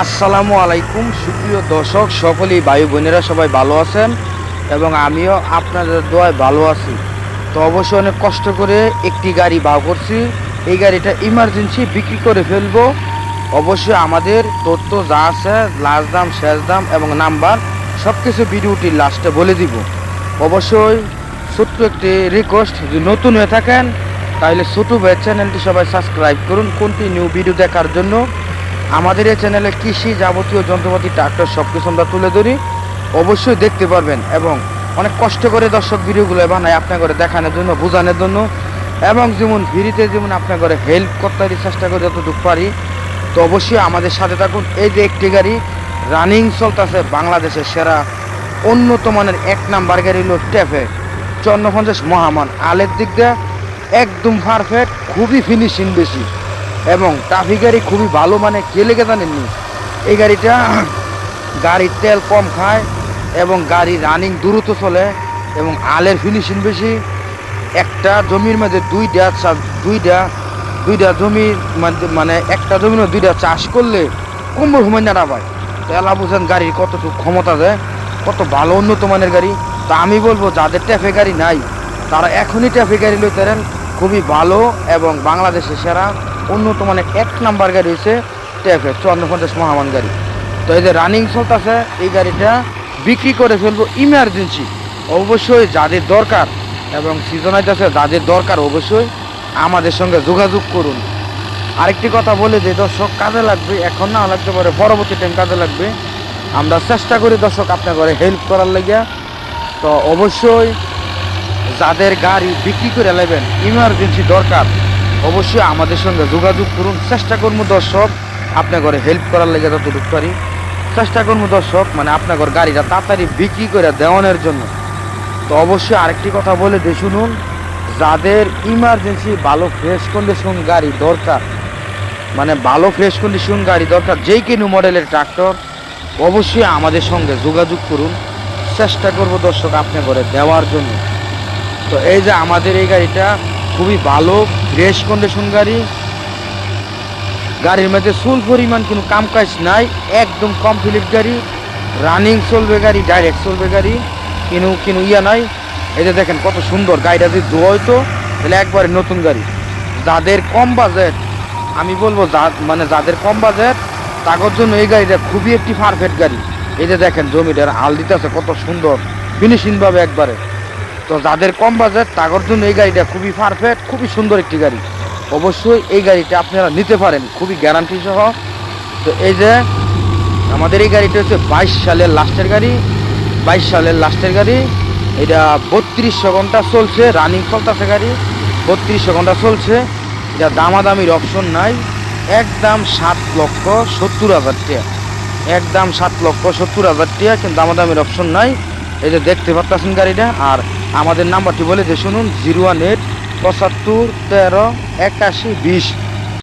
আসসালামু আলাইকুম, সুপ্রিয় দর্শক, সকলেই ভাই বোনেরা সবাই ভালো আছেন এবং আমিও আপনাদের দোয়ায় ভালো আছি। তো অবশ্যই অনেক কষ্ট করে একটি গাড়ি বার করছি। এই গাড়িটা ইমার্জেন্সি বিক্রি করে ফেলব। অবশ্যই আমাদের তথ্য যা আছে লাস্ট দাম, শেষ দাম এবং নাম্বার সব কিছু ভিডিওটি লাস্টে বলে দিব। অবশ্যই ছোট্ট একটি রিকোয়েস্ট যদি নতুন হয়ে থাকেন, তাহলে ছোটো ভাইয়ের চ্যানেলটি সবাই সাবস্ক্রাইব করুন। কোনটি নিউ ভিডিও দেখার জন্য। আমাদের এই চ্যানেলে কৃষি যাবতীয় যন্ত্রপাতি ট্রাক্টর সব কিছু আমরা তুলে ধরি। অবশ্যই দেখতে পারবেন এবং অনেক কষ্ট করে দর্শক ভিডিওগুলো বানাই আপনার দেখানোর জন্য, বোঝানোর জন্য। এবং যেমন ভিড়িতে যেমন আপনার করে হেল্প করতে চেষ্টা করে যতটুকু পারি, তো অবশ্যই আমাদের সাথে থাকুন। এই যে একটি গাড়ি রানিং চলতেছে বাংলাদেশের সেরা উন্নত মানের এক নাম্বার গাড়ি হলো টেফে চন্দ্রপঞ্চাশ মহামান। আলের দিক দিয়ে একদম পারফেক্ট খুবই ফিনিশিং বেশি। এবং ট্রাফিক গাড়ি খুবই ভালো মানে কে লেগে জানেননি এই গাড়িটা গাড়ির তেল কম খায় এবং গাড়ি রানিং দ্রুত চলে এবং আলের ফিনিশিং বেশি। একটা জমির মধ্যে দুইটা দুইটা দুইটা জমির মধ্যে মানে একটা জমির দুইটা চাষ করলে কুম্ভ সময় না পায় তো এলা বুঝেন গাড়ির কতটুকু ক্ষমতা দেয়, কত ভালো উন্নত মানের গাড়ি। তা আমি বলব, যাদের ট্যাফে গাড়ি নাই, তারা এখনই ট্যাফে গাড়ি লইতেন খুবই ভালো এবং বাংলাদেশের সেরা। উন্নত মানের এক নাম্বার গাড়ি হচ্ছে ট্যাফে চন্দ্রপঞ্চাশ মহামান গাড়ি। তো এই যে রানিং চলতেছে এই গাড়িটা বিক্রি করে ফেলব ইমার্জেন্সি অবশ্যই যাদের দরকার এবং সিজন আছে, যাদের দরকার অবশ্যই আমাদের সঙ্গে যোগাযোগ করুন। আরেকটি কথা বলে যে, দর্শক, কাজে লাগবে, এখন না, লাগতে পারে পরবর্তী টাইম কাজে লাগবে। আমরা চেষ্টা করি, দর্শক, আপনার ঘরে হেল্প করার লাগিয়া। তো অবশ্যই যাদের গাড়ি বিক্রি করে নেবেন ইমার্জেন্সি দরকার অবশ্যই আমাদের সঙ্গে যোগাযোগ করুন। চেষ্টা করব দর্শক আপনার ঘরে হেল্প করার লেগে যতটুকু পারি। চেষ্টা করব দর্শক মানে আপনার ঘর গাড়িটা তাড়াতাড়ি বিক্রি করে দেওয়ানোর জন্য। তো অবশ্যই আরেকটি কথা বলে দিয়ে শুনুন, যাদের ইমার্জেন্সি ভালো ফ্রেশ কন্ডিশন গাড়ি দরকার মানে ভালো ফ্রেশ কন্ডিশন গাড়ি দরকার যেই কিনু মডেলের ট্রাক্টর অবশ্যই আমাদের সঙ্গে যোগাযোগ করুন। চেষ্টা করব দর্শক আপনার ঘরে দেওয়ার জন্য। তো এই যে আমাদের এই গাড়িটা খুবই ভালো ফ্রেশ কন্ডিশন গাড়ি। গাড়ির মধ্যে চুল পরিমাণ কোনো কাম কাজ নাই, একদম কমপ্লিট গাড়ি। রানিং চলবে গাড়ি ডাইরেক্ট চলবে গাড়ি, কিনু কিনু ইয়া নাই। এই যে দেখেন কত সুন্দর গাড়িটা যদি ধোয়া হইতো, তাহলে একবারে নতুন গাড়ি। যাদের কম বাজেট আমি বলব যা মানে যাদের কম বাজেট তাদের জন্য এই গাড়িটা খুবই একটি পারফেক্ট গাড়ি। এই যে দেখেন জমিটার হাল দিতেছে কত সুন্দর ফিনিশিংভাবে একবারে। তো যাদের কম বাজেট তাদের জন্য এই গাড়িটা খুবই পারফেক্ট খুবই সুন্দর একটি গাড়ি। অবশ্যই এই গাড়িটা আপনারা নিতে পারেন, খুবই গ্যারান্টি সহ। তো এই যে, আমাদের এই গাড়িটা হচ্ছে বাইশ সালের লাস্টের গাড়ি, বাইশ সালের লাস্টের গাড়ি। এটা বত্রিশশো ঘণ্টা চলছে রানিং চলতেছে গাড়ি, বত্রিশশো ঘণ্টা চলছে। এটা দামাদামির অপশন নাই। একদম সাত লক্ষ সত্তর হাজার টাকা। একদম সাত লক্ষ সত্তর হাজার টাকা, কিন্তু দামাদামির অপশন নাই। এই যে দেখতে পাচ্ছেন গাড়িটা, আর আমাদের নাম্বারটি বলে যে শুনুন জিরো ওয়ান এইট পঁচাত্তর তেরো একাশি বিশ।